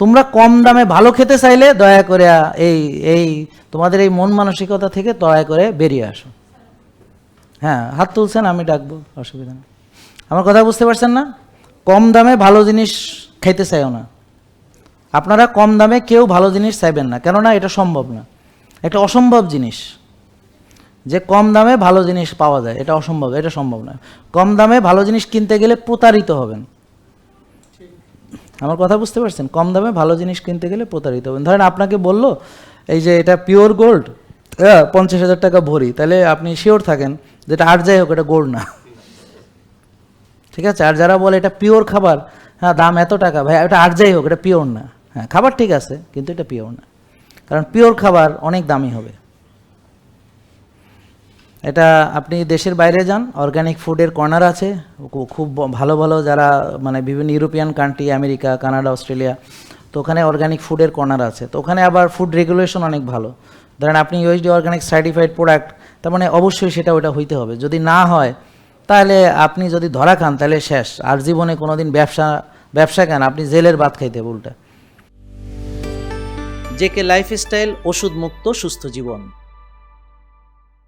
তোমরা কম দামে ভালো খেতে চাইলে দয়া করে এই এই তোমাদের এই মন মানসিকতা থেকে দয়া করে বেরিয়ে আসো। হ্যাঁ হাত তুলছেন, আমি ডাকবো, অসুবিধা নেই। আমার কথা বুঝতে পারছেন না? কম দামে ভালো জিনিস খাইতে চাইও না। আপনারা কম দামে কেউ ভালো জিনিস চাইবেন না, কেননা এটা সম্ভব না। একটা অসম্ভব জিনিস। যে কম দামে ভালো জিনিস পাওয়া যায়, এটা অসম্ভব, এটা সম্ভব না কম দামে ভালো জিনিস কিনতে গেলে প্রতারিত হবেন। আমার কথা বুঝতে পারছেন? কম দামে ভালো জিনিস কিনতে গেলে প্রতারিত হবেন। ধরেন আপনাকে বলল, এই যে এটা পিওর গোল্ড পঞ্চাশ হাজার টাকা ভরি, তাহলে আপনি শিওর থাকেন যেটা আর যাই হোক, এটা গোল্ড না। ঠিক আছে? আর যারা বলে এটা পিওর খাবার হ্যাঁ দাম এত টাকা, ভাই, এটা আর যাই হোক, এটা পিওর না। হ্যাঁ খাবার ঠিক আছে, কিন্তু এটা পিওর না। কারণ পিওর খাবার অনেক দামি হবে। এটা আপনি দেশের বাইরে যান অর্গানিক ফুডের কর্নার আছে খুব ভালো ভালো যারা মানে বিভিন্ন European country America Canada Australia তো ওখানে অর্গানিক ফুডের কর্নার আছে। তো ওখানে আবার ফুড রেগুলেশন অনেক ভালো। ধরেন আপনি ইউএসডি অর্গানিক সার্টিফাইড প্রোডাক্ট তার মানে অবশ্যই সেটা ওটা হইতে হবে। যদি না হয়, তাহলে আপনি যদি ধরা খান, তাহলে শেষ। আর জীবনে কোনোদিন ব্যবসা ব্যবসা কেন? আপনি জেলের ভাত খাইতে উল্টা। জেকে লাইফস্টাইল ওষুধ মুক্ত সুস্থ জীবন।